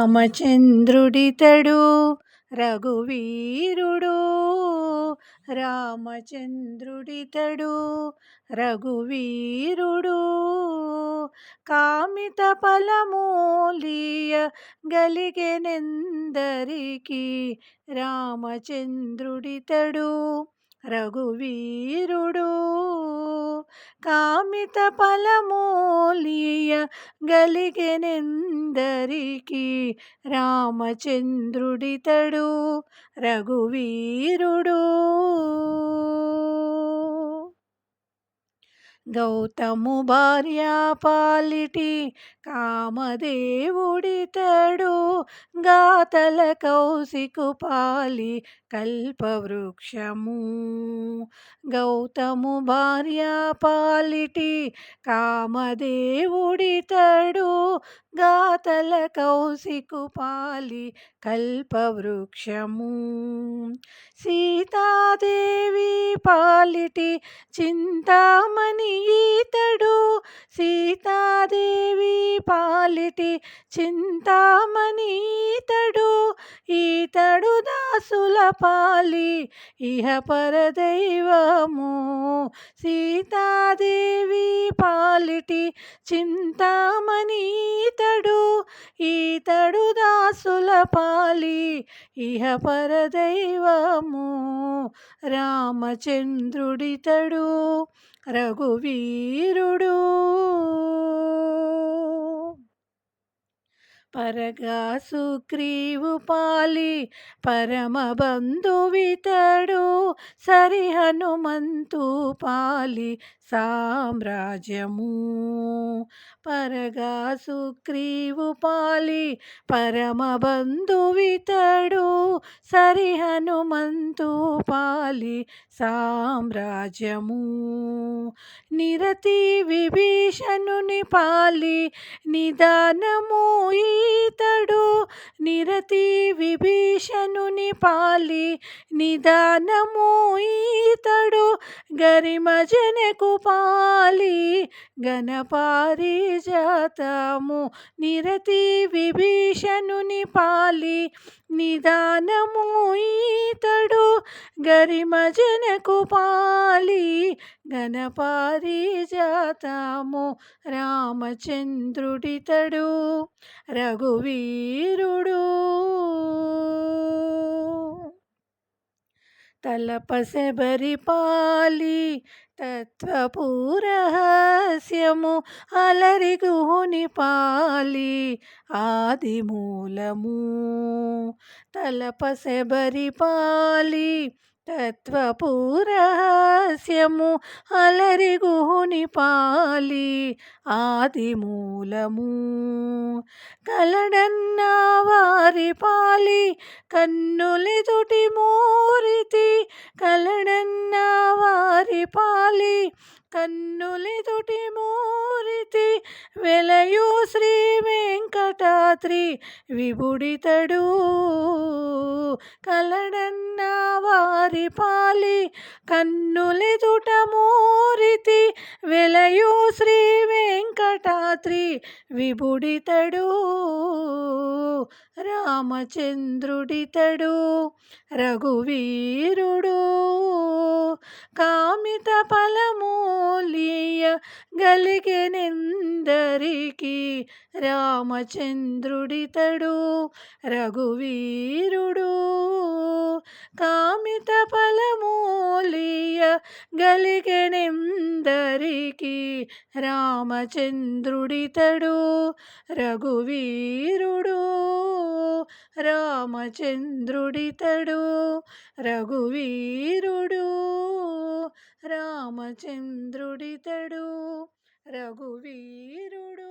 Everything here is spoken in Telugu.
రామచంద్రుడితడు రఘువీరుడు. రామచంద్రుడితడు రఘువీరుడు. కామిత ఫలమూలియ గలిగెనెందరికీ రామచంద్రుడితడు. రఘువీరుడు కామిత ఫలమూలియ గలిగెనెందరికీ రామచంద్రుడితడు రఘువీరుడు. గౌతము భార్య పాలిటి కామదేవుడితడు. గాతల కౌశికు పాలి కల్పవృక్షము. గౌతము భార్య పాలిటి కామదేవుడితడు. గాతల కౌశికు పాలి కల్పవృక్షము. సీతాదేవి పాలిటి చింతామణి ఈతడు. సీతాదేవి పాలిటి చింతామణి ఈతడు. ఈతడు దాసుల పాలి ఇహ పరదైవము సీతాదేవి పాలిటి చింతామణి ఈతడు ఈతడు దాసుల పాలి. ఇహ పరదైవము రామచంద్రుడితడు రఘువీరుడు. పరగా సుగ్రీవు పాలి పరమ బంధువితడు సరి హనుమంతు పాలి సామ్రాజ్యము. పరగా సుగ్రీవు పాలి పరమ బంధువితడు సరి హనుమంతు పాలి సామ్రాజ్యము. నిరతి విభీషణుని పాలి నిదానము ఈ ఇతడు నిరతి విభీషణ విభీషణుని పాలి నిదానము ఈతడు గరిమజనకు పాలి గణపారిజాతము నిరతి విభీషణుని పాలి నిదానము ఈతడు గరిమజనకు పాలి గణపారిజాతము రామచంద్రుడితడు రఘువీరుడు. తలపసెబరి పాలి తత్వపూరహస్యము అలరి గుహుని పాలి ఆది మూలము. తలపసెబరి పాలి తత్వపురహస్యము అలరిగుని పాలి ఆది మూలము కలడన్న వారి పాలి కన్నులెదుటి మూరితి కలడన్న వారి పాలి కన్నులెదుటి మూరితి వెలయు శ్రీ వెంకటాద్రి విబుడితడు. కలడన్న వారి పాలి కన్నులెదుట మూరితి వెలయు శ్రీ వెంకటాద్రి విభుడితడు. రామచంద్రుడితడు రఘువీరుడు. కామిత ఫలమూలియ గలిగెనెందరికి రామచంద్రుడితడు రఘువీరుడు. కామిత ఫలమూలియ గలిగెనెందరికి రామచంద్రుడితడు రఘువీరుడు. రామచంద్రుడితడు రఘువీరుడు. రామచంద్రుడితడు. రఘువీరుడు